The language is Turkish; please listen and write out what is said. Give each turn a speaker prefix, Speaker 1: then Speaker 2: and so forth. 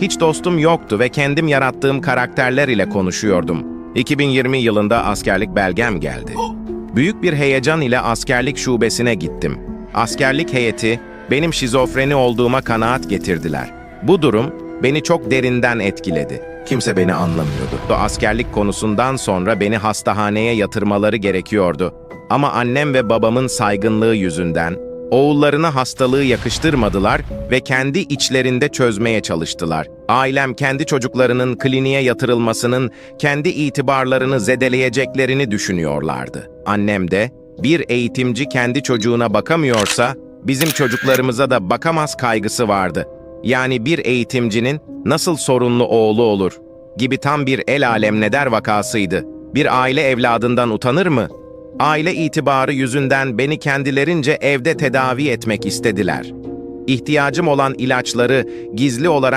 Speaker 1: Hiç dostum yoktu ve kendim yarattığım karakterler ile konuşuyordum. 2020 yılında askerlik belgem geldi. Büyük bir heyecan ile askerlik şubesine gittim. Askerlik heyeti benim şizofreni olduğuma kanaat getirdiler. Bu durum beni çok derinden etkiledi. Kimse beni anlamıyordu. Bu askerlik konusundan sonra beni hastahaneye yatırmaları gerekiyordu. Ama annem ve babamın saygınlığı yüzünden oğullarına hastalığı yakıştırmadılar ve kendi içlerinde çözmeye çalıştılar. Ailem kendi çocuklarının kliniğe yatırılmasının kendi itibarlarını zedeleyeceklerini düşünüyorlardı. Annem de bir eğitimci kendi çocuğuna bakamıyorsa bizim çocuklarımıza da bakamaz kaygısı vardı. Yani bir eğitimcinin nasıl sorunlu oğlu olur gibi tam bir el alem neder vakasıydı. Bir aile evladından utanır mı? Aile itibarı yüzünden beni kendilerince evde tedavi etmek istediler. İhtiyacım olan ilaçları gizli olarak